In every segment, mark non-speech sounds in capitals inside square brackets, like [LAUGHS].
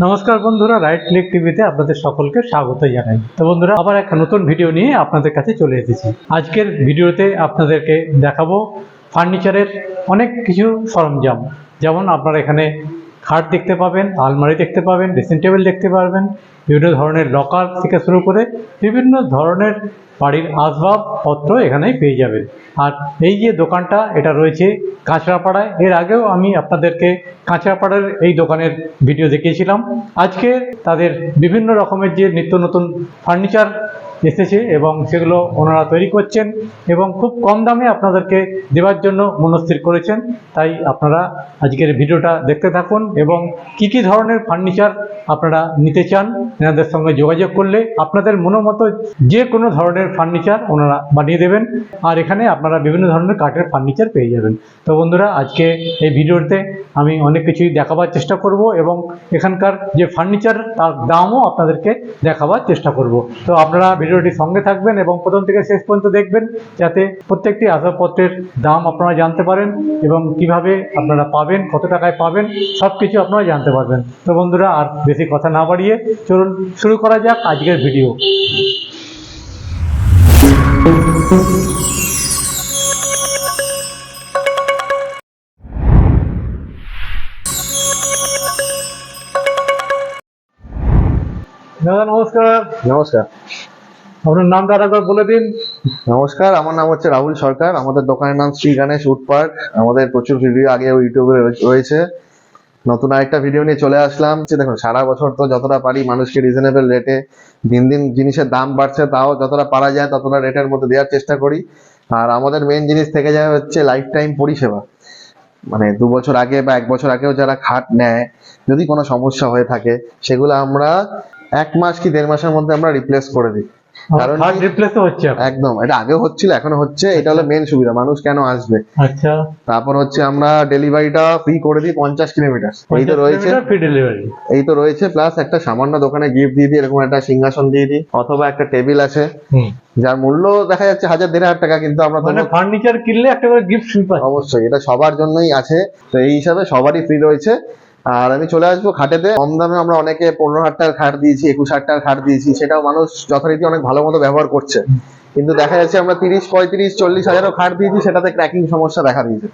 নমস্কার বন্ধুরা right click টিভিতে আপনাদের সকলকে স্বাগত জানাই। তো বন্ধুরা, আবার একটা নতুন ভিডিও নিয়ে আপনাদের কাছে চলে এসেছি। আজকের ভিডিওতে আপনাদেরকে দেখাবো ফার্নিচারের অনেক কিছু সরঞ্জাম। যেমন আপনার এখানে খাট দেখতে পাবেন, আলমারি দেখতে পাবেন ড্রেসিং টেবিল দেখতে পারবেন, বিভিন্ন ধরনের লকার থেকে শুরু করে বিভিন্ন ধরনের বাড়ির আসবাবপত্র এখানে পেয়ে যাবেন। আর এই যে দোকানটা, এটা রয়েছে কাঁচরাপাড়ায়। এর আগেও আমি আপনাদেরকে কাঁচরাপাড়ার এই দোকানের ভিডিও দেখিয়েছিলাম। আজকে তাদের বিভিন্ন রকমের যে নিত্য নতুন ফার্নিচার এসেছে এবং সেগুলো ওনারা তৈরি করছেন এবং খুব কম দামে আপনাদেরকে দেওয়ার জন্য মনস্থির করেছেন। তাই আপনারা আজকের ভিডিওটা দেখতে থাকুন এবং কি কি ধরনের ফার্নিচার আপনারা নিতে চান, এনাদের সঙ্গে যোগাযোগ করলে আপনাদের মনোমতো যে কোনো ধরনের ফার্নিচার ওনারা বানিয়ে দেবেন। আর এখানে আপনারা বিভিন্ন ধরনের কাঠের ফার্নিচার পেয়ে যাবেন। তো বন্ধুরা, আজকে এই ভিডিওতে আমি অনেক কিছুই দেখাবার চেষ্টা করব এবং এখানকার যে ফার্নিচার, তার দামও আপনাদেরকে দেখাবার চেষ্টা করব। তো আপনারা ভিডিওটি সঙ্গে থাকবেন এবং প্রথম থেকে শেষ পর্যন্ত দেখবেন যাতে প্রত্যেকটি আসবাবপত্রের দাম আপনারা জানতে পারেন এবং কীভাবে আপনারা পাবেন, কত টাকায় পাবেন সব কিছু আপনারা জানতে পারবেন। তো বন্ধুরা, আর বেশি কথা না বাড়িয়ে চলুন শুরু করা যাক আজকের ভিডিও। দাদা, নমস্কার। নমস্কার। আপনার নামটা আরেকবার বলে দিন। নমস্কার, আমার নাম হচ্ছে রাহুল সরকার। আমাদের দোকানের নাম শ্রী গণেশ উড পার্ক। আমাদের প্রচুর ভিডিও আগে ইউটিউবে রয়েছে। নতুন আরেকটা ভিডিও নিয়ে চলে আসলাম। যে দেখুন, সারা বছর তো যতটা পারি মানুষকে রিজনেবল রেটে দিন দিন জিনিসের দাম বাড়ছে, তাও যতটা পারা যায় ততটা রেটের মধ্যে দেওয়ার চেষ্টা করি। আর আমাদের মেন জিনিস থেকে যায় হচ্ছে লাইফ টাইম পরিষেবা। মানে দু বছর আগে বা এক বছর আগেও যারা খাট নেয়, যদি কোনো সমস্যা হয়ে থাকে, সেগুলো আমরা এক মাস কি দেড় মাসের মধ্যে আমরা রিপ্লেস করে দিই। কারণ হার্ট কি- হচ্ছে একদম এটা আগেও হচ্ছিল এখনও হচ্ছে এটা হলো মেন সুবিধা মানুষ কেন আসবে? আচ্ছা। তারপর হচ্ছে আমরা ডেলিভারিটা ফ্রি করে দিই পঞ্চাশ কিলোমিটার এই তো রয়েছে। ফ্রি ডেলিভারি এই তো রয়েছে প্লাস একটা সামান্য দোকানে গিফট দিয়ে দিই এরকম একটা সিংহাসন দিয়ে দিই অথবা একটা টেবিল আছে। যার মূল্য দেখা যাচ্ছে হাজার দেড় হাজার টাকা কিন্তু আমরা মানে ফার্নিচার কিনলে একটা করে গিফট ফ্রি পাচ্ছি। অবশ্যই এটা সবার জন্যই আছে। তো এই হিসাবে সবারই ফ্রি রয়েছে। আর আমি চলে আসব খাটেতে। কম দামে আমরা অনেকে পনেরো হাজার টাকার খাট দিয়েছি, একুশ হাজার টাকার খাট দিয়েছি, সেটাও মানুষ যথারীতি অনেক ভালো মতো ব্যবহার করছে। কিন্তু দেখা যাচ্ছে আমরা তিরিশ, পঁয়ত্রিশ, চল্লিশ হাজারও খাট দিয়েছি, সেটাতে ক্র্যাকিং সমস্যা দেখা দিয়েছে।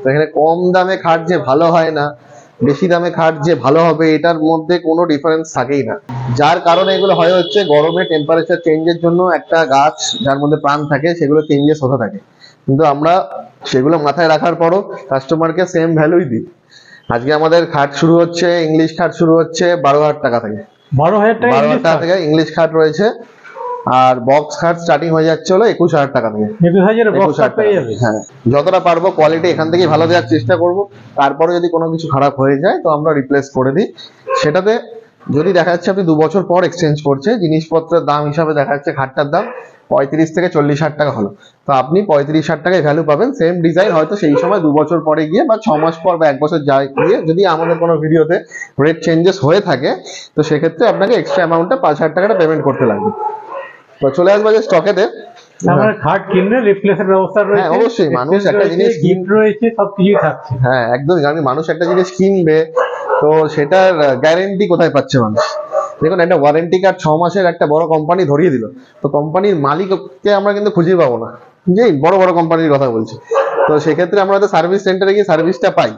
তো এখানে কম দামে খাট যে ভালো হয় না, বেশি দামে খাট যে ভালো হবে, এটার মধ্যে কোনো ডিফারেন্স থাকেই না। যার কারণে এগুলো হয় হচ্ছে গরমে টেম্পারেচার চেঞ্জের জন্য একটা গাছ যার মধ্যে প্রাণ থাকে, সেগুলো চেঞ্জেস হতে থাকে। কিন্তু আমরা সেগুলো মাথায় রাখার পরও কাস্টমারকে সেম ভ্যালুই দিই। আজকে আমাদের খাট শুরু হচ্ছে ইংলিশ খাট শুরু হচ্ছে বারো হাজার টাকা থেকে। বারো হাজার টাকা বারো হাজার টাকা থেকে ইংলিশ খাট রয়েছে। আর বক্স খাট স্টার্টিং হয়ে যাচ্ছে হলো একুশ হাজার টাকা থেকে। একুশ হাজার। হ্যাঁ। যতটা পারব কোয়ালিটি এখান থেকেই ভালো দেওয়ার চেষ্টা করব। তারপরে যদি কোনো কিছু খারাপ হয়ে যায় তো আমরা রিপ্লেস করে দিই। সেটাতে যদি দেখা যাচ্ছে আপনি দু বছর পর এক্সচেঞ্জ করছে জিনিসপত্রের দাম হিসাবে দেখা যাচ্ছে খাটটার দাম পঁয়ত্রিশ থেকে চল্লিশ হাজার টাকা হলো। তো আপনি পঁয়ত্রিশ হাজার টাকায় ভ্যালু পাবেন। সেম ডিজাইন হয়তো সেই সময় দু বছর পরে গিয়ে বা ছ মাস পর বা এক বছর যায় গিয়ে যদি আমাদের কোনো ভিডিওতে রেট চেঞ্জেস হয়ে থাকে তো সেক্ষেত্রে আপনাকে এক্সট্রা অ্যামাউন্টটা পাঁচ হাজার টাকাটা পেমেন্ট করতে লাগবে। তো চলে আসব যে স্টকেতে আমার খাট কিনলে রিপ্লেসের ব্যবস্থা রয়েছে। হ্যাঁ, অবশ্যই, মানুষ একটা জিনিস কিন- গিফট রয়েছে সব থাকছে। হ্যাঁ একদম জানি মানুষ একটা জিনিস কিনবে তো সেটার গ্যারেন্টি কোথায় পাচ্ছে মানুষ? দেখুন, একটা ওয়ারেন্টি কার্ড ছ মাসের একটা বড় কোম্পানি ধরিয়ে দিল। তো কোম্পানির মালিককে আমরা কিন্তু খুঁজে পাবো না। যে বড় বড় কোম্পানির কথা বলছি। তো সেক্ষেত্রে আমরা সার্ভিস সেন্টারে গিয়ে সার্ভিসটা পাই।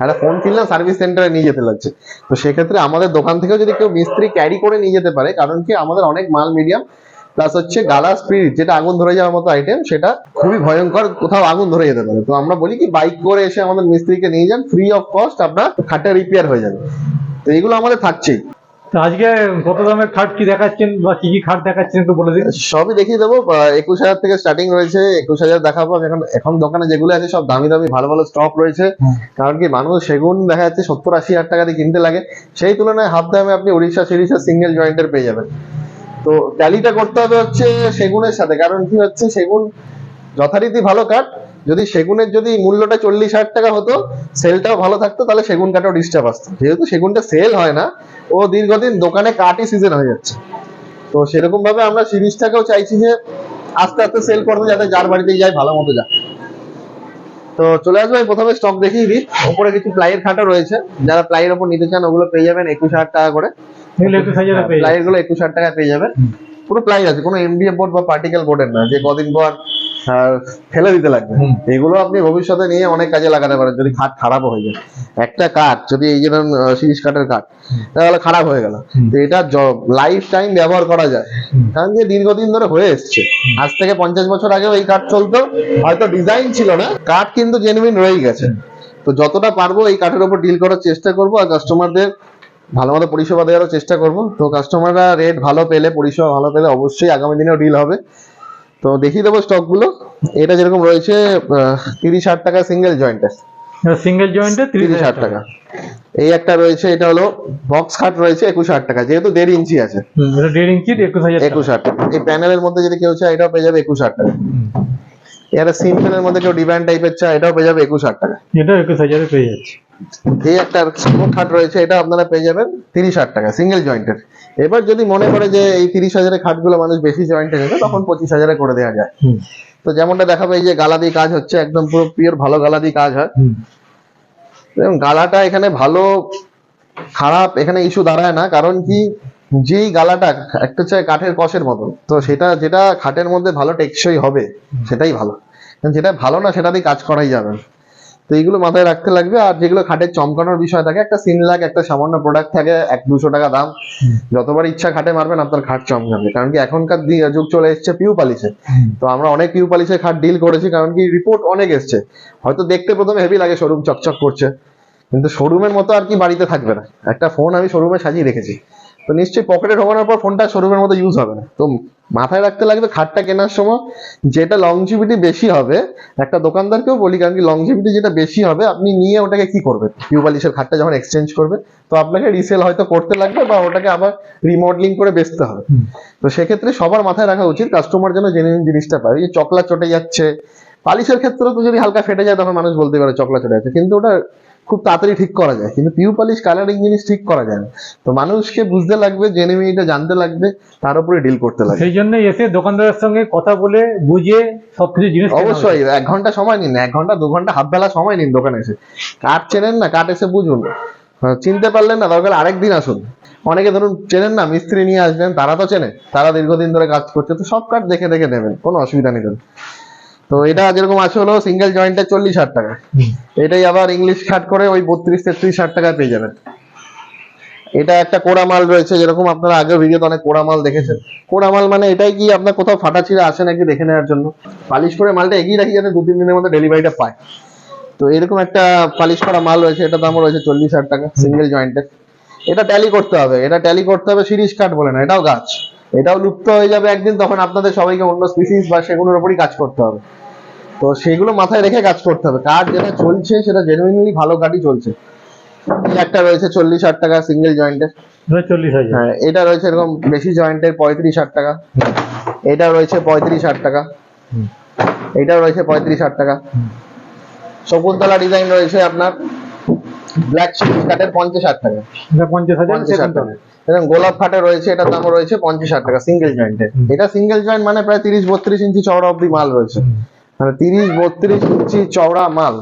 একটা ফোন কিনলাম সার্ভিস সেন্টারে নিয়ে যেতে লাগছে। তো সেক্ষেত্রে আমাদের দোকান থেকেও যদি কেউ মিস্ত্রি ক্যারি করে নিয়ে যেতে পারে, কারণ কি আমাদের অনেক মাল মিডিয়াম প্লাস হচ্ছে গালা স্পিরিট যেটা আগুন ধরে যাওয়ার মতো আইটেম সেটা খুবই ভয়ঙ্কর কোথাও আগুন ধরে যেতে পারে। তো আমরা বলি কি বাইক করে এসে আমাদের মিস্ত্রিকে নিয়ে যান ফ্রি অফ কস্ট আপনার খাটটা রিপেয়ার হয়ে যাবে। তো এইগুলো আমাদের থাকছেই। আজকে কত দামের খাট কি দেখাচ্ছেন বা কি কি খাট দেখাচ্ছেন একটু বলে দিন। সবই দেখিয়ে দেবো। একুশ হাজার থেকে স্টার্টিং রয়েছে। একুশ হাজার দেখাবো। এখন এখন দোকানে যেগুলো আছে সব দামি দামি ভালো ভালো স্টক রয়েছে। কারণ কি মানুষ সেগুন দেখা যাচ্ছে সত্তর আশি হাজার টাকা দিয়ে কিনতে লাগে। সেই তুলনায় হাফ দামে আপনি উড়িষ্যা সিরিজা সিঙ্গেল জয়েন্টের পেয়ে যাবেন। তো ট্যালিটা করতে হবে হচ্ছে সেগুনের সাথে। কারণ কি হচ্ছে সেগুন যথারীতি ভালো কাঠ যদি সেগুনের যদি মূল্যটা চল্লিশ হাজার টাকা হতো সেলটাও ভালো থাকতো তাহলে সেগুন কাঠও ডিস্টার্ব আসতো। যেহেতু সেগুনটা সেল হয় না ও দীর্ঘদিন দোকানে কাঠই সিজন হয়ে যাচ্ছে। তো সেরকম ভাবে আমরা সিরিজটাকেও চাইছি যে আস্তে আস্তে সেল করতে যাতে যার বাড়িতে যায় ভালো মতো যায়। তো চলে আসব আমি প্রথমে স্টক দেখিয়ে দিই। উপরে কিছু প্লাইয়ের খাটও রয়েছে। যারা প্লাইয়ের ওপর নিতে চান ওগুলো পেয়ে যাবেন একুশ হাজার টাকা করে। প্লাইয়েরগুলো একুশ হাজার টাকা পেয়ে যাবেন। পুরো প্লাই আছে কোনো এমডিএফ বোর্ড বা পার্টিকেল বোর্ডের না যে কদিন পর ফেলে দিতে লাগবে। এগুলো আপনি ভবিষ্যতে নিয়ে অনেক কাজে লাগাতে পারেন যদি খাট খারাপও হয়ে যায়। একটা কাঠ যদি এই যেরকম সিরিজ কাঠের কাঠ তাহলে খারাপ হয়ে গেল। তো এটা লাইফ টাইম ব্যবহার করা যায়। কারণ যে দীর্ঘদিন ধরে হয়ে এসছে। আজ থেকে পঞ্চাশ বছর আগেও এই কাঠ চলতো হয়তো ডিজাইন ছিল না। কাঠ কিন্তু জেনুইন রয়েই গেছে। তো যতটা পারব এই কাঠের উপর ডিল করার চেষ্টা করব আর কাস্টমারদের ভালো মতো পরিষেবা দেওয়ারও চেষ্টা করব। তো কাস্টমাররা রেট ভালো পেলে পরিষেবা ভালো পেলে অবশ্যই আগামী দিনেও ডিল হবে। তো দেখিয়ে দেবো স্টকগুলো এটা যেরকম রয়েছে তিরিশ হাজার টাকা সিঙ্গেল জয়েন্টের সিঙ্গেল জয়েন্টে তিরিশ হাজার টাকা। এই একটা রয়েছে এটা হলো বক্স খাট রয়েছে একুশ হাজার টাকা যেহেতু দেড় ইঞ্চি আছে। দেড় ইঞ্চি একুশ হাজার। একুশ হাজার টাকা। এই প্যানেলের মধ্যে যদি কেউ চায় এটাও পেয়ে যাবে একুশ হাজার টাকা। এর সিম্পলের মধ্যে কেউ ডিভাইন টাইপের চায় এটাও পেয়ে যাবে একুশ হাজার টাকা। এটাও একুশ হাজারে পেয়ে যাচ্ছে। এই একটা স্মোক খাট রয়েছে এটা আপনারা পেয়ে যাবেন তিরিশ হাজার টাকা সিঙ্গেল জয়েন্টের এবার যদি মনে করে যে এই তিরিশ হাজারের খাটগুলো মানুষ বেশি জয়েন্টে নেবে তখন পঁচিশ হাজারে করে দেওয়া যায়। তো যেমনটা দেখাবে এই যে গালা দিয়ে কাজ হচ্ছে একদম পুরো পিওর ভালো গালা দিয়ে কাজ হয়। এবং গালাটা এখানে ভালো খারাপ এখানে ইস্যু দাঁড়ায় না কারণ কি যেই গালাটা একটা হচ্ছে কাঠের কষের মতন। তো সেটা যেটা খাটের মধ্যে ভালো টেকসই হবে সেটাই ভালো। যেটা ভালো না সেটা দিয়ে কাজ করাই যাবে তো এইগুলো মাথায় রাখতে লাগবে। আর যেগুলো খাটের চমকানোর বিষয় থাকে একটা সিন লাখ একটা সামান্য প্রোডাক্ট থাকে এক দুশো টাকা দাম। যতবার ইচ্ছা খাটে মারবেন আপনার খাট চমকাবে। কারণ কি এখনকার যুগ চলে এসছে পিউ পালিশে। তো আমরা অনেক পিউ পালিশের খাট ডিল করেছি কারণ কি রিপোর্ট অনেক এসছে। হয়তো দেখতে প্রথমে হেভি লাগে শোরুম চকচক করছে। কিন্তু শোরুমের মতো আর কি বাড়িতে থাকবে না। একটা ফোন আমি শোরুমে সাজিয়ে রেখেছি। তো নিশ্চয়ই পকেটে ঢোকানোর পর ফোনটা শোরুমের মতো ইউজ হবে না। তো মাথায় রাখতে লাগবে খাটটা কেনার সময় যেটা লংজিভিটি বেশি হবে একটা দোকানদারকেও বলি কারণ কি লংজিভিটি যেটা বেশি হবে আপনি নিয়ে ওটাকে কি করবেন? পিউ পালিশের খাটটা যখন এক্সচেঞ্জ করবে তো আপনাকে রিসেল হয়তো করতে লাগবে বা ওটাকে আবার রিমডেলিং করে বেচতে হবে। তো সেক্ষেত্রে সবার মাথায় রাখা উচিত কাস্টমার যেন জেনুইন জিনিসটা পায়। যে চকলা চটে যাচ্ছে। পালিশের ক্ষেত্রে তো যদি হালকা ফেটে যায় তখন মানুষ বলতে পারে চকলা চটে যাচ্ছে। কিন্তু ওটা খুব তাড়াতাড়ি ঠিক করা যায়। কিন্তু পিউ পালিশ কালারিং জিনিস ঠিক করা যায় না। তো মানুষকে বুঝতে লাগবে জেনুইনটা জানতে লাগবে তার উপরে ডিল করতে লাগবে। সেই জন্য এসে দোকানদারের সঙ্গে কথা বলে বুঝে সবকিছু জিনিস অবশ্যই এক ঘণ্টা সময় নিন এক ঘণ্টা দু ঘণ্টা হাফ বেলা সময় নিন দোকানে এসে। কাঠ চেনেন না কাঠ এসে বুঝুন। চিনতে পারলেন না দরকার আরেকদিন আসুন। অনেকে ধরুন চেনেন না মিস্ত্রি নিয়ে আসবেন তারা তো চেনে তারা দীর্ঘদিন ধরে কাজ করছে তো সব কাঠ দেখে দেখে নেবেন কোনো অসুবিধা নেই। তো এটা যেরকম আছে হলো সিঙ্গেল জয়েন্টে চল্লিশ হাজার টাকা। এটাই আবার ইংলিশ খাট করে ওই বত্রিশ তেত্রিশ হাজার টাকায় পেয়ে যাবেন। এটা একটা কোড়া মাল রয়েছে যেরকম আপনারা আগের ভিডিওতে অনেক কোড়া মাল দেখেছেন। কোড়া মাল মানে এটাই কি আপনার কোথাও ফাটা ছিঁড়ে আসে নাকি দেখে নেওয়ার জন্য? পালিশ করে মালটা এগিয়ে রাখি যাতে দু তিন দিনের মধ্যে ডেলিভারিটা পায়। তো এরকম একটা পালিশ করা মাল রয়েছে এটা দাম রয়েছে চল্লিশ হাজার টাকা সিঙ্গেল জয়েন্টের এটা ট্যালি করতে হবে এটা ট্যালি করতে হবে সিরিজ কাঠ বলে না এটাও গাছ। এটাও লুপ্ত হয়ে যাবে একদিন তখন আপনাদের সবাইকে অন্য স্পিসিস বা সেগুলোর উপরই কাজ করতে হবে। তো সেগুলো মাথায় রেখে কাজ করতে হবে। কাঠ যেটা চলছে সেটা জেনুইনলি ভালো কাঠই চলছে। একটা রয়েছে চল্লিশ হাজার টাকা সিঙ্গেল জয়েন্টের এটা চল্লিশ হাজার। হ্যাঁ এটা রয়েছে এরকম বেশি জয়েন্টের পঁয়ত্রিশ হাজার টাকা। এটা রয়েছে পঁয়ত্রিশ হাজার টাকা। এটাও রয়েছে পঁয়ত্রিশ হাজার টাকা। শকুন্তলা ডিজাইন রয়েছে আপনার ব্ল্যাক কাঠের পঞ্চাশ হাজার টাকা। পঞ্চাশ হাজার এরকম গোলাপ খাটে রয়েছে এটার দাম রয়েছে পঞ্চাশ হাজার টাকা সিঙ্গেল জয়েন্টের এটা সিঙ্গেল জয়েন্ট মানে প্রায় তিরিশ বত্রিশ ইঞ্চি চওড়া অব্দি মাল রয়েছে। মানে তিরিশ, বত্রিশ ইঞ্চি চওড়া মাল।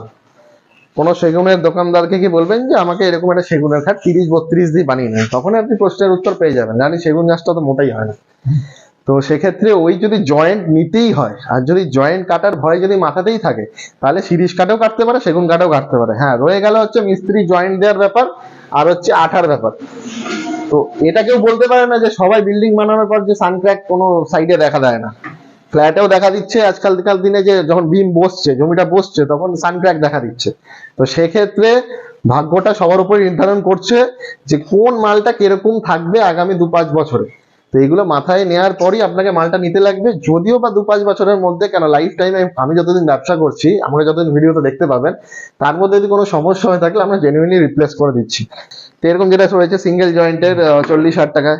কোন সেগুনের দোকানদারকে কি বলবেন যে আমাকে এরকম একটা সেগুনের খাট তিরিশ, বত্রিশ দিয়ে বানিয়ে নেন? তখন আপনি প্রশ্নের উত্তর পেয়ে যাবেন। জানি সেগুন গাছটা তো মোটাই হয় না। তো সেক্ষেত্রে ওই যদি জয়েন্ট নিতেই হয়, আর যদি জয়েন্ট কাটার ভয় যদি মাথাতেই থাকে, তাহলে সিরিজ কাটেও কাটতে পারে, সেগুন কাটেও কাটতে পারে। হ্যাঁ রয়ে গেল হচ্ছে মিস্ত্রি জয়েন্ট দেওয়ার ব্যাপার, আর হচ্ছে আঠার ব্যাপার। তো এটা কেউ বলতে পারে না যে সবাই বিল্ডিং বানানোর পর যে সানক্র্যাক কোনো সাইডে দেখা দেয় না। ফ্ল্যাটেও দেখা দিচ্ছে আজকালকার দিনে যে যখন বিম বসছে, জমিটা বসছে, তখন সানক্র্যাক দেখা দিচ্ছে। তো সেক্ষেত্রে ভাগ্যটা সবার উপরে নির্ধারণ করছে যে কোন মালটা কীরকম থাকবে আগামী দু পাঁচ বছরে। তো এগুলো মাথায় নেওয়ার পরই আপনাকে মালটা নিতে লাগবে। যদিও বা দু পাঁচ বছরের মধ্যে কেন লাইফ টাইমে আমি যতদিন ব্যবসা করছি আমাকে যতদিন ভিডিওতে দেখতে পাবেন তার মধ্যে যদি কোনো সমস্যা হয়ে থাকলে আমরা জেনুইনলি রিপ্লেস করে দিচ্ছি। তো এরকম যেটা রয়েছে সিঙ্গেল জয়েন্টের চল্লিশ হাজার টাকায়।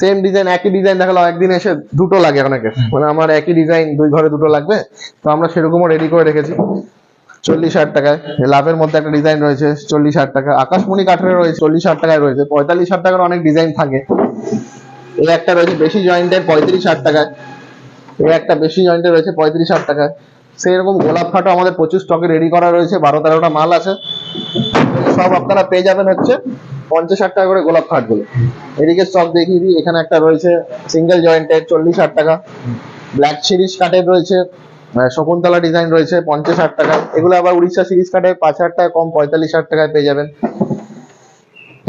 সেম ডিজাইন একই ডিজাইন দেখাল একদিন এসে দুটো লাগে অনেকের। মানে আমার একই ডিজাইন দুই ঘরে দুটো লাগবে তো আমরা সেরকমও রেডি করে রেখেছি। চল্লিশ হাজার টাকায়। লাভের মধ্যে একটা ডিজাইন রয়েছে চল্লিশ হাজার টাকা। আকাশমণি কাঠের রয়েছে চল্লিশ হাজার টাকায় রয়েছে। পঁয়তাল্লিশ হাজার টাকার অনেক ডিজাইন থাকে। এই একটা রয়েছে বেশি জয়েন্টের পঁয়ত্রিশ হাজার টাকায়। এই একটা বেশি জয়েন্টের রয়েছে পঁয়ত্রিশ হাজার টাকায়। সেই রকম গোলাপ খাটও আমাদের প্রচুর স্টকে রেডি করা রয়েছে। বারো তেরোটা মাল আছে। সব আপনারা পেয়ে যাবেন হচ্ছে পঞ্চাশ ষাট টাকা করে গোলাপ খাটগুলো এদিকে স্টক দেখিয়ে দিই। এখানে একটা রয়েছে সিঙ্গেল জয়েন্টের চল্লিশ ষাট টাকা। ব্ল্যাক সিরিজ কাঠের রয়েছে। শকুন্তলা ডিজাইন রয়েছে পঞ্চাশ ষাট টাকা। এগুলো আবার উড়িষ্যা সিরিজ কাঠের পাঁচ হাজার টাকা কম পঁয়তাল্লিশ ষাট টাকায় পেয়ে যাবেন।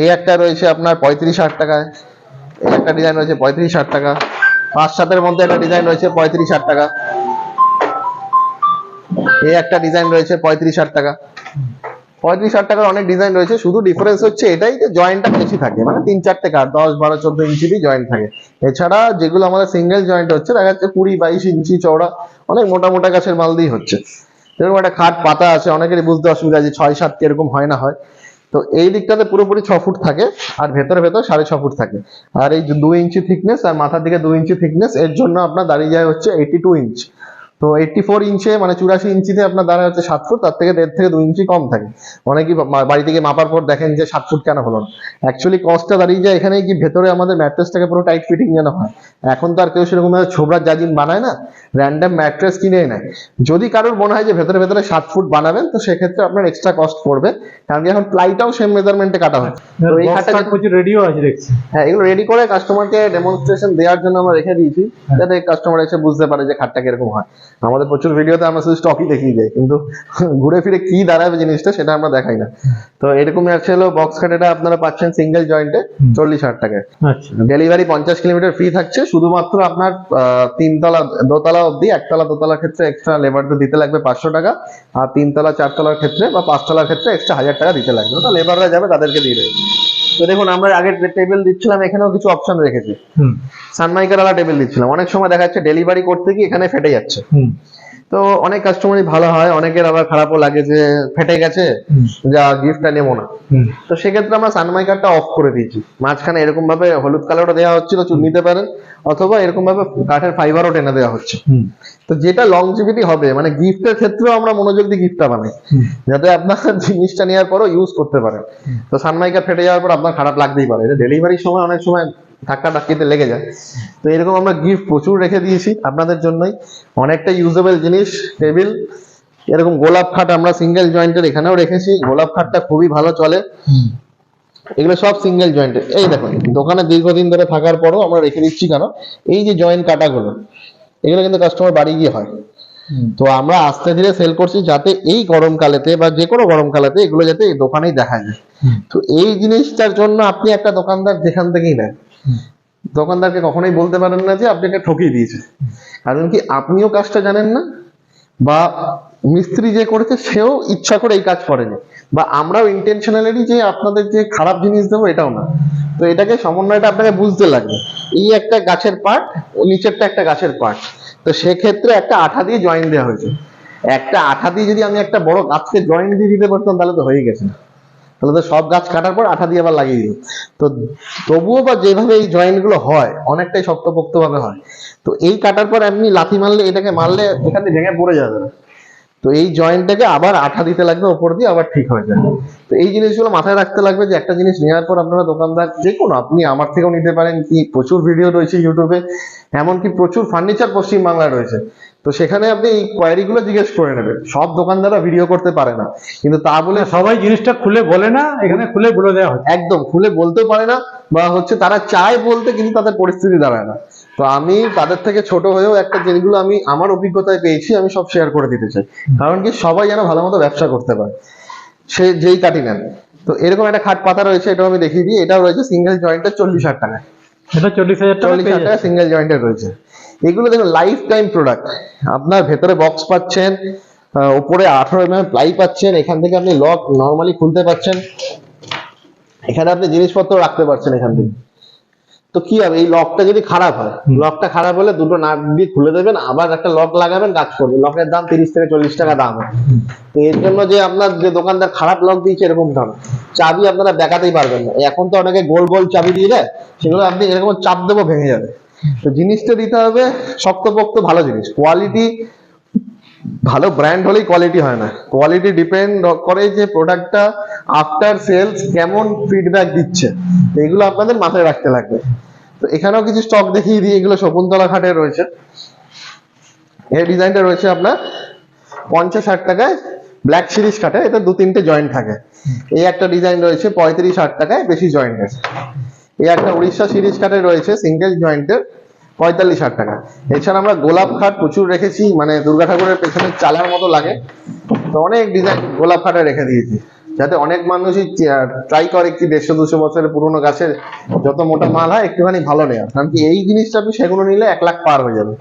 এই একটা রয়েছে আপনার পঁয়ত্রিশ ষাট টাকায়। একটা ডিজাইন রয়েছে পঁয়ত্রিশ ষাট টাকা। পাঁচ সাতের মধ্যে একটা ডিজাইন রয়েছে পঁয়ত্রিশ ষাট টাকা। এই একটা ডিজাইন রয়েছে পঁয়ত্রিশ ষাট টাকা। পঁয়ত্রিশ ষাট টাকার অনেক ডিজাইন রয়েছে, শুধু ডিফারেন্স হচ্ছে এটাই যে জয়েন্টটা বেশি থাকে মানে তিন চারটে কাঠ, দশ, বারো, চোদ্দ ইঞ্চিরই জয়েন্ট থাকে। এছাড়া যেগুলো আমাদের সিঙ্গেল জয়েন্ট হচ্ছে, দেখা যাচ্ছে কুড়ি, বাইশ ইঞ্চি, চওড়া, অনেক মোটা মোটা গাছের মাল দিয়ে হচ্ছে। এরকম একটা খাট পাতা আছে, অনেকেরই বুঝতে অসুবিধা যে ছয়, সাত এরকম হয় না হয়। তো এই দিকটাতে পুরোপুরি ছ ফুট থাকে আর ভেতরে ভেতরে সাড়ে ছ ফুট থাকে। আর এই দু ইঞ্চি থিকনেস আর মাথার দিকে দু ইঞ্চি থিকনেস এর জন্য আপনার দাঁড়িয়ে যায় হচ্ছে এইটি টু ইঞ্চ তো এইটটি ফোর ইঞ্চে মানে চুরাশি ইঞ্চিতে আপনার দাঁড়ায় হচ্ছে সাত ফুট তার থেকে দেড় থেকে দু ইঞ্চি কম থাকে। অনেকেই বাড়ি থেকে মাপার পর দেখেন যে সাত ফুট কেন হলো না। অ্যাকচুয়ালি কস্টটা দাঁড়িয়ে যায় এখানে কি ভেতরে আমাদের ম্যাট্রেসটাকে পুরো টাইট ফিটিং যেন হয়। এখন তো আর কেউ সেরকম ভাবে ছোবড়ার জাজিম বানায় না র্যান্ডম ম্যাট্রেস কিনে নেয়। যদি কারোর মনে হয় যে ভেতরে ভেতরে সাত ফুট বানাবেন তো সেক্ষেত্রে আপনার এক্সট্রা কস্ট পড়বে। কারণ কি এখন প্লাইটাও সেম মেজারমেন্টে কাটা হয়। তো এই খাটটা প্রচুর রেডিও আছে দেখছি। হ্যাঁ এগুলো রেডি করে কাস্টমারকে ডেমনস্ট্রেশন দেওয়ার জন্য আমরা রেখে দিয়েছি যাতে কাস্টমার এসে বুঝতে পারে যে খাটটা কীরকম হয়। আমাদের প্রচুর ভিডিওতে আমরা শুধু স্টকই দেখিয়ে যাই কিন্তু ঘুরে ফিরে কি দাঁড়াবে জিনিসটা সেটা আমরা দেখাই না। তো এরকমই আছে হলো বক্স খাট এটা আপনারা পাচ্ছেন সিঙ্গেল জয়েন্টে। চল্লিশ হাজার টাকায়। আচ্ছা। ডেলিভারি পঞ্চাশ কিলোমিটার ফ্রি থাকছে শুধুমাত্র আপনার আহ, তিনতলা দোতলা অবধি একতলা দোতলার ক্ষেত্রে এক্সট্রা লেবার দিতে লাগবে পাঁচশো টাকা আর তিনতলা চারতলার ক্ষেত্রে বা পাঁচতলার ক্ষেত্রে এক্সট্রা হাজার টাকা দিতে লাগবে। ওটা লেবাররা যাবে তাদেরকে দিয়ে দেবে। তো দেখুন আমরা আগে টেবিল দিচ্ছিলাম এখানেও কিছু অপশন রেখেছি। হুম। সানমাইকার আলা টেবিল দিচ্ছিলাম। অনেক সময় দেখা যাচ্ছে ডেলিভারি করতে গিয়ে এখানে ফেটে যাচ্ছে। হুম। তো অনেক কাস্টমারই ভালো হয় অনেকের আবার খারাপও লাগে যে ফেটে গেছে যা গিফটটা নেব না। তো সেক্ষেত্রে আমরা সানমাইকারটা অফ করে দিয়েছি। মাঝখানে এরকম ভাবে হলুদ কালারও দেওয়া হচ্ছিল চুল নিতে পারেন অথবা এরকম ভাবে কাঠের ফাইবারও টেনে দেওয়া হচ্ছে। তো যেটা লংজিভিটি হবে মানে গিফটের ক্ষেত্রেও আমরা মনোযোগ দিয়ে গিফটটা বানাই। যাতে আপনার [LAUGHS] জিনিসটা নেওয়ার পরও ইউজ করতে পারেন। তো সানমাইকার ফেটে যাওয়ার পর আপনার খারাপ লাগতেই পারে। এটা ডেলিভারির সময় অনেক সময় ধাক্কা ধাক্কিতে লেগে যায়। তো এরকম আমরা গিফট প্রচুর রেখে দিয়েছি আপনাদের জন্যই। অনেকটা ইউজেবল জিনিস টেবিল এরকম গোলাপ খাট আমরা সিঙ্গেল জয়েন্টের এখানেও রেখেছি। গোলাপ খাটটা খুবই ভালো চলে। এগুলো সব সিঙ্গেল জয়েন্টের এই দেখুন দোকানে দীর্ঘদিন ধরে থাকার পরও আমরা রেখে দিচ্ছি কেন? এই যে জয়েন্ট কাটাগুলো এগুলো কিন্তু কাস্টমার বাড়ি গিয়ে হয়। তো আমরা আস্তে ধীরে সেল করছি যাতে এই গরমকালেতে বা যে কোনো গরমকালেতে এগুলো যাতে দোকানেই দেখা যায়। তো এই জিনিসটার জন্য আপনি একটা দোকানদার যেখান থেকেই নেন। দোকানদারকে কখনোই বলতে পারেন না যে আপনাকে ঠকিয়ে দিয়েছে কারণ কি আপনিও কাজটা জানেন না, বা মিস্ত্রি যে করেছে সেও ইচ্ছা করে এই কাজ করেনি, বা আমরাও ইন্টেনশনালি যে আপনাদের যে খারাপ জিনিস দেবো এটাও না। তো এটাকে সমন্বয়টা আপনাকে বুঝতে লাগবে। এই একটা গাছের পার্ট নিচেরটা একটা গাছের পার্ট তো সেক্ষেত্রে একটা আঠা দিয়ে জয়েন দেওয়া হয়েছে। একটা আঠা দিয়ে যদি আমি একটা বড় গাছকে জয়েন দিয়ে দিতে পারতাম, তাহলে তো হয়ে গেছে। তাহলে তো সব গাছ কাটার পর আঠা দিয়ে আবার লাগিয়ে দিও তো তবুও বা যেভাবে এই জয়েন্টগুলো হয়, অনেকটাই শক্তপোক্ত ভাবে হয়, তো এই কাটার পর এমনি লাথি মারলে, এটাকে মারলে এখান ভেঙে পড়ে যাবে। না তো এই জয়েন্টটাকে আবার আঠা দিতে লাগবে, ওপর দিয়ে আবার ঠিক হয়ে যাবে। তো এই জিনিসগুলো মাথায় রাখতে লাগবে যে একটা জিনিস নেওয়ার পর আপনারা দোকানদার, যে কোনো আপনি আমার থেকেও নিতে পারেন, কি প্রচুর ভিডিও রয়েছে ইউটিউবে, এমনকি প্রচুর ফার্নিচার পশ্চিমবাংলায় রয়েছে। তো সেখানে আপনি এই কোয়ারি গুলো জিজ্ঞেস করে নেবেন। সব দোকানদাররা ভিডিও করতে পারে না। কিন্তু তা বলে সবাই জিনিসটা খুলে বলে না এখানে খুলে বলে দেওয়া হচ্ছে। একদম খুলে বলতেও পারে না বা হচ্ছে তারা চায় বলতে কিন্তু তাদের পরিস্থিতি দাঁড়ায় না। তো আমি তাদের থেকে ছোট হয়েও একটা যেগুলো আমি আমার অভিজ্ঞতায় পেয়েছি আমি সব শেয়ার করে দিতে চাই। কারণ কি সবাই যেন ভালো মতো ব্যবসা করতে পারে। সে যেই কাটি নেন। তো এরকম একটা খাট পাতা রয়েছে এটাও আমি দেখিয়ে দিই। এটাও রয়েছে সিঙ্গেল জয়েন্টের চল্লিশ হাজার টাকা এটা চল্লিশ হাজার টাকা। সিঙ্গেল জয়েন্টের রয়েছে। এগুলো দেখুন লাইফ টাইম প্রোডাক্ট আপনার ভেতরে বক্স পাচ্ছেন উপরে আঠারো এম প্লাই পাচ্ছেন এখান থেকে আপনি লক নর্মালি খুলতে পারছেন। এখানে আপনি জিনিসপত্র রাখতে পারছেন এখান থেকে। তো কি হবে? এই লকটা যদি খারাপ হয় লকটা খারাপ হলে দুটো নাট দিয়ে খুলে দেবেন আবার একটা লক লাগাবেন কাজ করবে। লকের দাম তিরিশ থেকে চল্লিশ টাকা দাম। হয় তো এর জন্য যে আপনার যে দোকানদার খারাপ লক দিয়েছে এরকম দাম। চাবি আপনারা দেখাতেই পারবেন না। এখন তো অনেকে গোল গোল চাবি দিয়ে দেয় সেগুলো আপনি এরকম চাপ দেবো ভেঙে যাবে। তো জিনিসটা দিতে হবে শক্তপোক্ত ভালো জিনিস। কোয়ালিটি ভালো ব্র্যান্ড হলেই কোয়ালিটি হয় না। কোয়ালিটি ডিপেন্ড করে যে প্রোডাক্টটা আফটার সেলস কেমন ফিডব্যাক দিচ্ছে। এগুলো আপনাদের মাথায় রাখতে লাগবে। তো এখানেও কিছু স্টক দেখিয়ে দিই। এগুলো শকুন্তলা খাটে রয়েছে। এই ডিজাইনটা রয়েছে আপনার পঞ্চাশ ষাট টাকায় ব্ল্যাক সিরিজ কাটে এটা দু তিনটে জয়েন্ট থাকে। এই একটা ডিজাইন রয়েছে পঁয়ত্রিশ ষাট টাকায় বেশি জয়েন্ট আছে। এই একটা উড়িষ্যা সিরিজ খাটে রয়েছে সিঙ্গেল জয়েন্টের পঁয়তাল্লিশ ষাট টাকা। এছাড়া আমরা গোলাপ খাট প্রচুর রেখেছি মানে দুর্গা ঠাকুরের পেছনে চালার মতো লাগে। তো অনেক ডিজাইন গোলাপ খাটে রেখে দিয়েছি, যাতে অনেক মানুষই ট্রাই করে কি দেড়শো, দুশো বছরের পুরোনো গাছের যত মোটা মাল হয়, একটুখানি ভালো নেওয়া কারণ কি এই জিনিসটা আপনি সেগুলো নিলে এক লাখ পার হয়ে যাবে।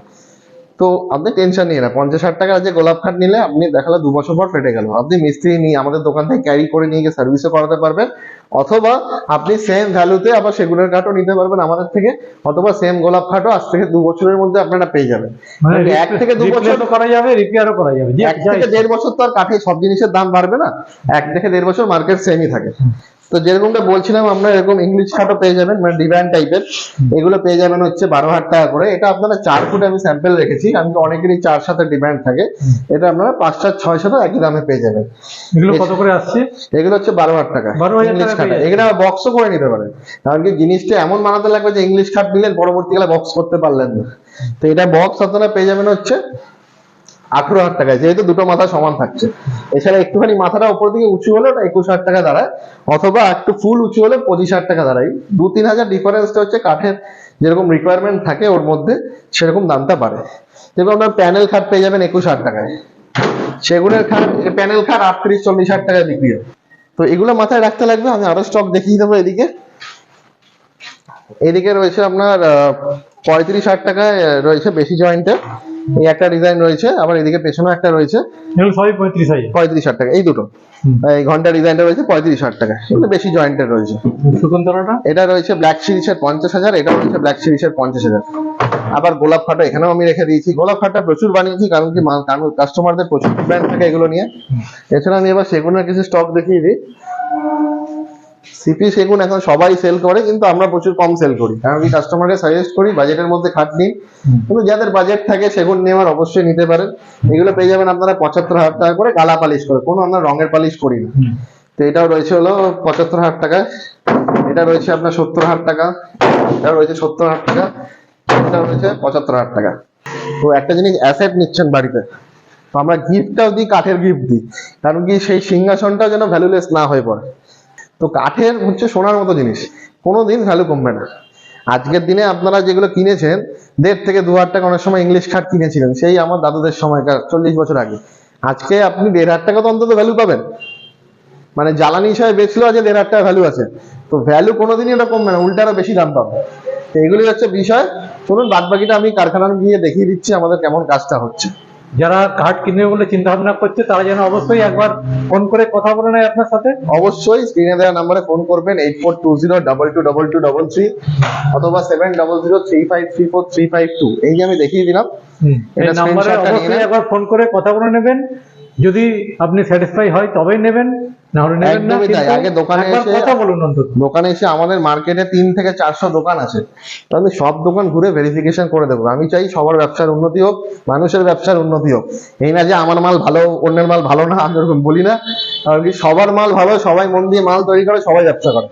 তো আপনি টেনশন নিয়ে না, পঞ্চাশ ষাট টাকার যে গোলাপ খাট নিলে, আপনি দেখাল দু বছর পর ফেটে গেল। আপনি মিস্ত্রি নিয়ে আমাদের দোকান থেকে ক্যারি করে নিয়ে গিয়ে সার্ভিসও করাতে পারবেন। অথবা আপনি সেম ভ্যালুতে আবার সেগুনের কাঠও নিতে পারবেন আমাদের থেকে অথবা সেম গোলাপ খাটও আজ থেকে দু বছরের মধ্যে আপনারা পেয়ে যাবেন। মানে এক থেকে দু বছর করা যাবে রিপেয়ারও করা যাবে এক থেকে দেড় বছর তো আর কাঠে সব জিনিসের দাম বাড়বে না। এক থেকে দেড় বছর মার্কেট সেমই থাকে। তো যেরকমটা বলছিলাম আমরা এরকম ইংলিশ খাটও পেয়ে যাবেন মানে ডিভাইন টাইপের এগুলো পেয়ে যাবেন হচ্ছে বারো হাজার টাকা করে। এটা আপনারা চার ফুট আমি স্যাম্পেল রেখেছি। আমি অনেকেরই চার সাথে ডিমান্ড থাকে। এটা আপনারা পাঁচ সাত ছয় সাথে একই দামে পেয়ে যাবেন। এগুলো কত করে আসছে? এগুলো হচ্ছে বারো হাজার টাকা। 12,000 ইংলিশ টাকা খাট এখানে বক্সও করে নিতে পারেন। কারণ কি জিনিসটা এমন বানাতে লাগবে যে ইংলিশ খাট দিলেন পরবর্তীকালে বক্স করতে পারলেন না। তো এটা বক্স আপনারা পেয়ে যাবেন হচ্ছে আঠারো হাজার টাকায়, যেহেতু দুটো মাথা সমান থাকছে। এছাড়া একটুখানি মাথাটা উপর দিকে উঁচু হলে ওটা একুশ হাজার টাকা দাঁড়ায়, অথবা একটু ফুল উঁচু হলে পঁচিশ হাজার টাকা দাঁড়ায়। দু তিন হাজার ডিফারেন্সটা হচ্ছে কাঠের যেরকম রিকোয়ারমেন্ট থাকে, ওর মধ্যে সেরকম দামটা বাড়ে। যেরকম আপনার প্যানেল খাট পেয়ে যাবেন একুশ হাজার টাকায়। সেগুনের খাট প্যানেল খাট আটত্রিশ, চল্লিশ হাজার টাকায় বিক্রি হয়। তো এগুলো মাথায় রাখতে লাগবে, আমি আরও স্টক দেখিয়ে দেবো এদিকে। এদিকে রয়েছে আপনার পঁয়ত্রিশ হাজার টাকায় রয়েছে বেশি জয়েন্টের এই একটা ডিজাইন রয়েছে আবার এদিকে পেছনে একটা রয়েছে। সবই পঁয়ত্রিশ হাজার। টাকা এই দুটো। এই ঘণ্টা ডিজাইনটা রয়েছে পঁয়ত্রিশ হাজার টাকা এগুলো বেশি জয়েন্টের রয়েছে। শকুন্তলাটা এটা রয়েছে ব্ল্যাক সিরিজের পঞ্চাশ হাজার এটা রয়েছে ব্ল্যাক সিরিজের পঞ্চাশ হাজার। আবার গোলাপ ফাটা এখানেও আমি রেখে দিয়েছি। গোলাপ ফাটা প্রচুর বানিয়েছি কারণ কি কাস্টমারদের প্রচুর ব্র্যান্ড থাকে এগুলো নিয়ে। এছাড়া আমি এবার সেগুনের কিছু স্টক দেখিয়ে দিই। সিপি সেগুন এখন সবাই সেল করে কিন্তু আমরা প্রচুর কম সেল করি। কারণ কি কাস্টমারকে সাজেস্ট করি বাজেটের মধ্যে খাট নিন কিন্তু যাদের বাজেট থাকে সেগুন নেওয়ার অবশ্যই নিতে পারেন। এগুলো পেয়ে যাবেন আপনারা পঁচাত্তর হাজার টাকা করে গালা পালিশ করে। কোনো আমরা রঙের পালিশ করি না। তো এটাও রয়েছে হলো পঁচাত্তর হাজার টাকা। এটা রয়েছে আপনার সত্তর হাজার টাকা। এটা রয়েছে সত্তর হাজার টাকা। এটা রয়েছে পঁচাত্তর হাজার টাকা। তো একটা জিনিস অ্যাসেট নিচ্ছেন বাড়িতে। তো আমরা গিফটটাও দিই কাঠের গিফট দিই। কারণ কি সেই সিংহাসনটাও যেন ভ্যালুলেস না হয়ে পড়ে। তো কাঠের হচ্ছে সোনার মতো জিনিস। কোনোদিন ভ্যালু কমবে না। আজকের দিনে আপনারা যেগুলো কিনেছেন, দেড় থেকে দু হাজার টাকা অনেক সময় ইংলিশ খাট কিনেছিলেন, সেই আমার দাদুদের সময়কার, চল্লিশ বছর আগে। আজকে আপনি দেড় হাজার টাকা তো অন্তত ভ্যালু পাবেন। মানে জ্বালানি হিসাবে বেচলেও আজকে দেড় হাজার টাকা ভ্যালু আছে। তো ভ্যালু কোনোদিনই এটা কমবে না উল্টা আরও বেশি দাম পাবে। তো এগুলি হচ্ছে বিষয়। চলুন বাদ বাকিটা আমি কারখানায় গিয়ে দেখিয়ে দিচ্ছি আমাদের কেমন কাজটা হচ্ছে। যারা কাঠ কিনবে বলে চিন্তা ভাবনা করছে তারা যেন অবশ্যই একবার ফোন করে কথা বলে নেয় আপনার সাথে। অবশ্যই স্ক্রিনে দেওয়া নাম্বারে ফোন করবেন eight four two zero double two double two double three অথবা seven double zero three five three four three five two এই যে আমি দেখিয়ে দিলাম এটা নাম্বারে অবশ্যই একবার ফোন করে কথা বলে নেবেন। যদি আপনি স্যাটিসফাই হয় তবেই নেবেন। না হলে নেবেন না একদমই তাই। কিন্তু আগে দোকানে এসে- কথা বলুন অন্তত। দোকানে এসে আমাদের মার্কেটে তিন থেকে চারশো দোকান আছে। আমি সব দোকান ঘুরে ভেরিফিকেশন করে দেবো। আমি চাই সবার ব্যবসার উন্নতি হোক মানুষের ব্যবসার উন্নতি হোক। এই না যে আমার মাল ভালো অন্যের মাল ভালো না আমি ওরকম বলি না। কারণ কি সবার মাল ভালো সবাই মন দিয়ে মাল তৈরি করে সবাই ব্যবসা করে।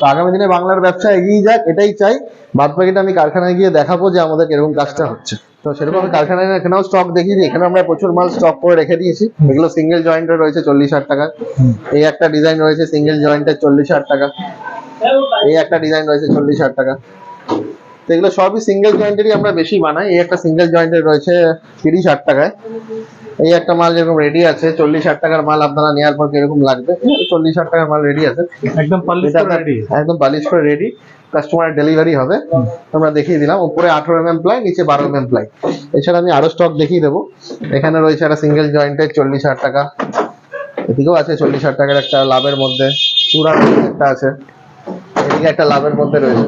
তো আগামী দিনে বাংলার ব্যবসা এগিয়ে যাক এটাই চাই। বাদ বাকিটা আমি কারখানায় গিয়ে দেখাবো যে আমাদের কীরকম কাজটা হচ্ছে। তো সেরকম কারখানায় এখানেও স্টক দেখিয়ে দিই এখানে আমরা প্রচুর মাল স্টক করে রেখে দিয়েছি। এগুলো সিঙ্গেল জয়েন্টের রয়েছে চল্লিশ হাজার টাকা। এই একটা ডিজাইন রয়েছে সিঙ্গেল জয়েন্টের চল্লিশ হাজার টাকা। এই একটা ডিজাইন রয়েছে চল্লিশ হাজার টাকা। তো এগুলো সবই সিঙ্গেল জয়েন্টেরই আমরা বেশি বানাই। এই একটা সিঙ্গেল জয়েন্টের রয়েছে তিরিশ হাজার টাকায়। এই একটা মাল যেরকম রেডি আছে চল্লিশ হাজার টাকার মাল আপনারা নেওয়ার পর কীরকম লাগবে? চল্লিশ হাজার টাকার মাল রেডি আছে। একদম পাল্লিশ করে রেডি একদম পালিশ করে রেডি কাস্টমার ডেলিভারি হবে। আমরা দেখিয়ে দিলাম। উপরে আঠারো এম এম প্লাই নিচে বারো এম এম প্লাই এছাড়া আমি আরও স্টক দেখিয়ে দেবো। এখানে রয়েছে একটা সিঙ্গেল জয়েন্টের চল্লিশ হাজার টাকা। এদিকেও আছে চল্লিশ হাজার টাকার একটা লাভের মধ্যে। চূড়ার একটা আছে। এদিকে একটা লাভের মধ্যে রয়েছে।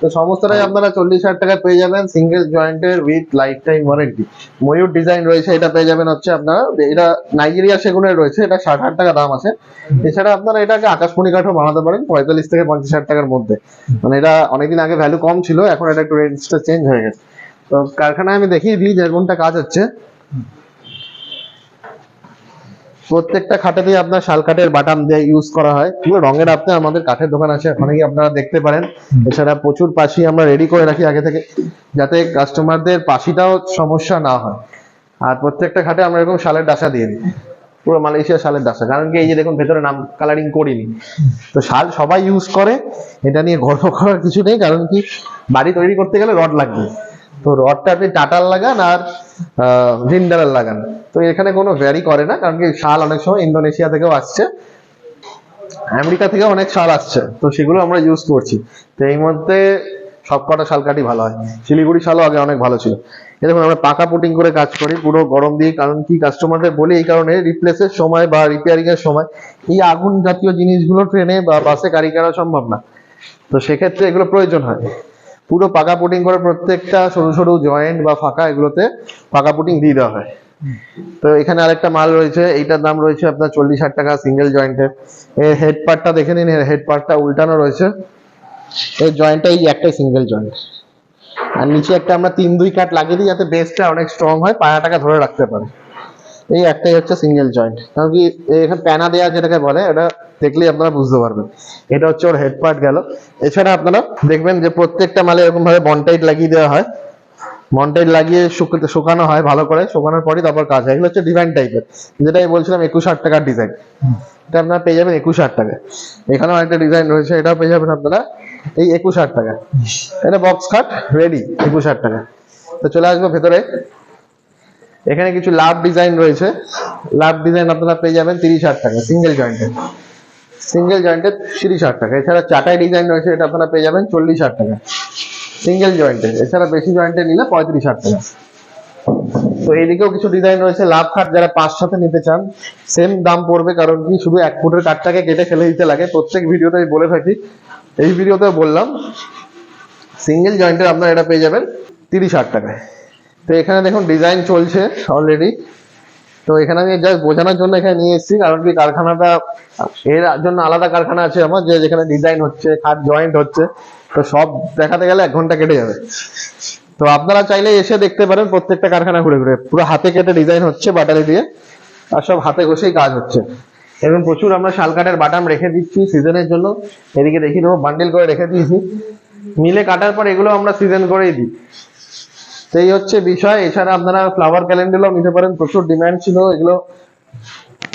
তো সমস্তটাই আপনারা চল্লিশ হাজার টাকায় পেয়ে যাবেন। সিঙ্গেল জয়েন্টের উইথ লাইফ টাইম ওয়ারেন্টি ময়ূর ডিজাইন রয়েছে এটা পেয়ে যাবেন হচ্ছে আপনারা এটা নাইজেরিয়া সেগুনের রয়েছে এটা ষাট হাজার টাকা দাম আছে। এছাড়া আপনারা এটাকে আকাশমণি কাঠও বানাতে পারেন পঁয়তাল্লিশ থেকে পঞ্চাশ হাজার টাকার মধ্যে। মানে এটা অনেকদিন আগে ভ্যালু কম ছিল এখন এটা একটু রেঞ্জটা চেঞ্জ হয়ে গেছে। তো কারখানায় আমি দেখিয়ে দিই যে কোনটা কাজ হচ্ছে। প্রত্যেকটা খাটেতেই আপনার শাল কাঠের বাটাম দিয়ে ইউজ করা হয়। পুরো রঙের আপনি আমাদের কাঠের দোকান আছে ওখানে গিয়ে আপনারা দেখতে পারেন। এছাড়া প্রচুর পাশি আমরা রেডি করে রাখি আগে থেকে যাতে কাস্টমারদের পাশিটাও সমস্যা না হয়। আর প্রত্যেকটা খাটে আমরা এরকম শালের ডাসা দিয়ে দিই। পুরো মালয়েশিয়া শালের ডাসা। কারণ কি এই যে দেখুন ভেতরে নাম কালারিং করিনি। তো শাল সবাই ইউজ করে এটা নিয়ে গর্ব করার কিছু নেই কারণ কি বাড়ি তৈরি করতে গেলে রড লাগবে। তো রডটা আপনি টাটার লাগান আর জিন্দারের লাগান। তো এখানে কোনো ভ্যারি করে না, কারণ কি শাল অনেক সময় ইন্দোনেশিয়া থেকেও আসছে। আমেরিকা থেকে অনেক শাল আসছে, তো সেগুলো আমরা ইউজ করছি। তো এই মধ্যে সব কটা শাল কাটি ভালো হয়। শিলিগুড়ি শালও আগে অনেক ভালো ছিল। দেখুন, আমরা পাকা পুটিং করে কাজ করি, পুরো গরম দিয়ে, কারণ কি কাস্টমারদের বলি, এই কারণে রিপ্লেসের সময় বা রিপেয়ারিং এর সময়, এই আগুন জাতীয় জিনিসগুলো ট্রেনে বা বাসে গাড়ি করা সম্ভব না। তো সেক্ষেত্রে এগুলো প্রয়োজন হয়। পুরো পাকা পুটিং করে প্রত্যেকটা সরু সরু জয়েন্ট বা ফাঁকা এগুলোতে পাকা পুটিং দিয়ে দেওয়া হয়। তো এখানে আরেকটা মাল রয়েছে, এইটার দাম রয়েছে আপনার চল্লিশ হাজার টাকা সিঙ্গেল জয়েন্টের এর হেড পার্টটা দেখে নিন হেড পার্টটা উল্টানো রয়েছে। এই জয়েন্টটা এই একটাই সিঙ্গেল জয়েন্ট আর নিচে একটা আমরা তিন দুই কাট লাগিয়ে দিই যাতে বেসটা অনেক স্ট্রং হয়, পায়াটাকে ধরে রাখতে পারে। এই একটাই হচ্ছে সিঙ্গেল জয়েন্ট কারণ কি এখানে প্যানা দেওয়া যেটাকে বলে, এটা দেখলেই আপনারা বুঝতে পারবেন। এটা হচ্ছে ওর হেড পার্ট গেল। এছাড়া আপনারা দেখবেন যে প্রত্যেকটা মালে এরকম ভাবে বনটাইট লাগিয়ে দেওয়া হয়। মন্টাইট লাগিয়ে শুকাতে শুকানো হয় ভালো করে। শুকানোর পরই তারপর কাজ হয়। এগুলো হচ্ছে ডিজাইন টাইপের যেটা আমি বলছিলাম একুশ হাজার টাকার ডিজাইন এটা আপনারা পেয়ে যাবেন একুশ হাজার টাকা। এখানেও একটা ডিজাইন রয়েছে, এটাও পেয়ে যাবেন আপনারা এই একুশ হাজার টাকা। এটা বক্স খাট রেডি একুশ হাজার টাকা। তো চলে আসব ভেতরে। এখানে কিছু লাভ ডিজাইন রয়েছে। লাভ ডিজাইন আপনারা পেয়ে যাবেন তিরিশ হাজার টাকা সিঙ্গেল জয়েন্টের সিঙ্গেল জয়েন্টের তিরিশ হাজার টাকা। এছাড়া চাটাই ডিজাইন রয়েছে, এটা আপনারা পেয়ে যাবেন চল্লিশ হাজার টাকা। সিঙ্গেল জয়েন্টের এছাড়া বেশি জয়েন্টে নিলে পঁয়ত্রিশ হাজার টাকা। তো এইদিকেও কিছু ডিজাইন রয়েছে। লাভ খাট যারা পাঁচ সাথে নিতে চান সেম দাম পড়বে, কারণ কি শুধু এক ফুটের কাঠটাকে কেটে ফেলে দিতে লাগে। প্রত্যেক ভিডিওতে আমি বলে থাকি, এই ভিডিওতে বললাম সিঙ্গেল জয়েন্টের আপনারা এটা পেয়ে যাবেন তিরিশ হাজার টাকায়। তো এখানে দেখুন ডিজাইন চলছে অলরেডি তো এখানে আমি জাস্ট বোঝানোর জন্য এখানে নিয়ে এসেছি, কারণ কি কারখানাটা, এর জন্য আলাদা কারখানা আছে আমার, যে যেখানে ডিজাইন হচ্ছে, খাট জয়েন্ট হচ্ছে, তো সব দেখাতে গেলে এক ঘণ্টা কেটে যাবে। তো আপনারা চাইলে এসে দেখতে পারেন, প্রত্যেকটা কারখানা ঘুরে ঘুরে, পুরো হাতে কেটে ডিজাইন হচ্ছে বাটারি দিয়ে, আর সব হাতে ঘষেই কাজ হচ্ছে। এবং প্রচুর আমরা শালকাঠের বাটাম রেখে দিচ্ছি সিজনের জন্য। এদিকে দেখিয়ে দেবো বান্ডিল করে রেখে দিয়েছি। মিলে কাটার পর এগুলো আমরা সিজন করেই দিই। এই হচ্ছে বিষয়। এছাড়া আপনারা ফ্লাওয়ার ক্যালেন্ডারও নিতে পারেন। প্রচুর ডিমান্ড ছিল। এগুলো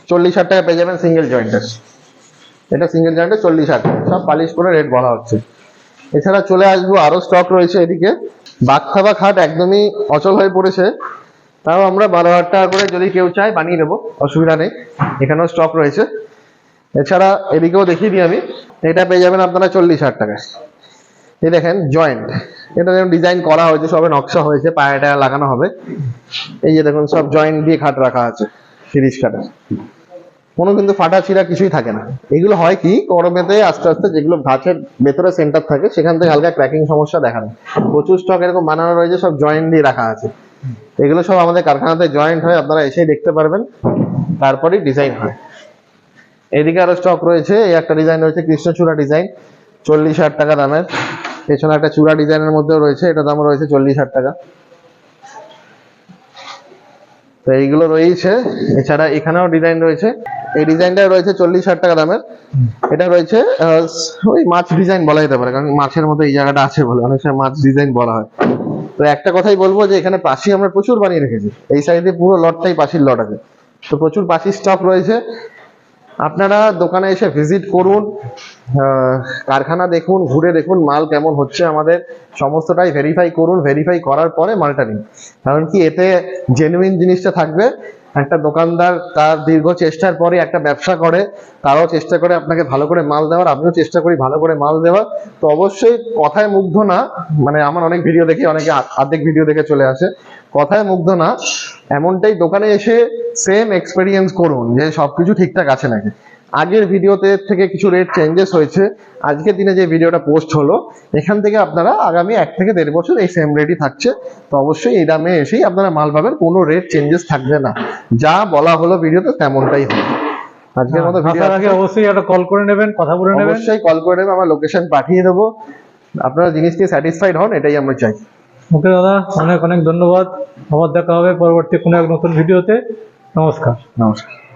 চল্লিশ হাজার টাকা পেয়ে যাবেন সিঙ্গেল জয়েন্টের এটা সিঙ্গেল জয়েন্টে চল্লিশ হাজার সব পালিশ করে রেট বলা হচ্ছে। এছাড়া চলে আসব। আরও স্টক রয়েছে এদিকে। বাগখাবা খাট একদমই অচল হয়ে পড়েছে। তাও আমরা বারো হাজার টাকা করে যদি কেউ চায় বানিয়ে দেবো অসুবিধা নেই। এখানেও স্টক রয়েছে। এছাড়া এদিকেও দেখিয়ে দিই আমি। এটা পেয়ে যাবেন আপনারা চল্লিশ হাজার টাকায়। এই দেখেন জয়েন্ট এটা যেমন ডিজাইন করা হয়েছে, সবে নকশা হয়েছে, পায়ে পায়াটা লাগানো হবে। এই যে দেখুন, সব জয়েন্ট দিয়ে খাট রাখা আছে সিরিজ খাটের কোনো কিন্তু ফাটা ছিঁড়া কিছুই থাকে না। এগুলো হয় কি, গরমেতে আস্তে আস্তে যেগুলো গাছের ভেতরে সেন্টার থাকে, সেখান থেকে হালকা ক্র্যাকিং সমস্যা দেখা দেয়। প্রচুর স্টক এরকম বানানো রয়েছে, সব জয়েন্ট দিয়ে রাখা আছে। এগুলো সব আমাদের কারখানাতে জয়েন্ট হয়, আপনারা এসেই দেখতে পারবেন। তারপরেই ডিজাইন হয়। এদিকে আরও স্টক রয়েছে, এই একটা ডিজাইন রয়েছে, কৃষ্ণচূড়া ডিজাইন চল্লিশ হাজার টাকা দামের। পেছনে একটা চূড়া ডিজাইনের মধ্যেও রয়েছে এটা দাম রয়েছে চল্লিশ হাজার টাকা। তো এইগুলো রয়েছে, এছাড়া এখানেও ডিজাইন রয়েছে। এই ডিজাইনটা রয়েছে চল্লিশ হাজার টাকা দামের। এটা রয়েছে ওই মাছ ডিজাইন বলা যেতে পারে, কারণ মাছের মতো এই জায়গাটা আছে বলে, অনেক সময় মাছ ডিজাইন বলা হয়। তো একটা কথাই বলব যে এখানে পাশি আমরা প্রচুর বানিয়ে রেখেছি, এই সাইডে পুরো লটটাই পাশির লট আছে। তো প্রচুর পাশির স্টক রয়েছে আপনারা দোকানে এসে ভিজিট করুন কারখানা দেখুন, ঘুরে দেখুন মাল কেমন হচ্ছে আমাদের, সমস্তটাই ভেরিফাই করুন ভেরিফাই করার পরে মালটা নিন। কারণ কি, এতে জেনুইন জিনিসটা থাকবে। একটা দোকানদার তার দীর্ঘ চেষ্টার পরে একটা ব্যবসা করে, তারাও চেষ্টা করে আপনাকে ভালো করে মাল দেওয়ার, আমিও চেষ্টা করি ভালো করে মাল দেওয়ার। তো অবশ্যই কথায় মুগ্ধ না মানে আমার অনেক ভিডিও দেখে, অনেকে আর্ধেক ভিডিও দেখে চলে আসে। কথায় মুগ্ধ না, এমনটাই দোকানে এসে সেম এক্সপেরিয়েন্স করুন, যে সবকিছু ঠিকঠাক আছে নাকি। আগের ভিডিওতে থেকে কিছু রেট চেঞ্জেস হয়েছে। আজকের দিনে যে ভিডিওটা পোস্ট হলো এখান থেকে আপনারা আগামী এক থেকে দেড় বছর এই সেম রেটই থাকছে। তো অবশ্যই এই দামে এসেই আপনারা মাল পাবেন কোনো রেট চেঞ্জেস থাকবে না। যা বলা হলো ভিডিওতে তেমনটাই হবে। আজকের মতো ভিডিও আগে অবশ্যই একটা কল করে নেবেন কথা বলে নেবেন। অবশ্যই কল করে দেবেন আমার লোকেশন পাঠিয়ে দেবো। আপনারা জিনিস নিয়ে স্যাটিসফাইড হন এটাই আমরা চাই। ওকে দাদা অনেক অনেক ধন্যবাদ। আবার দেখা হবে পরবর্তী কোনো এক নতুন ভিডিওতে নমস্কার। নমস্কার।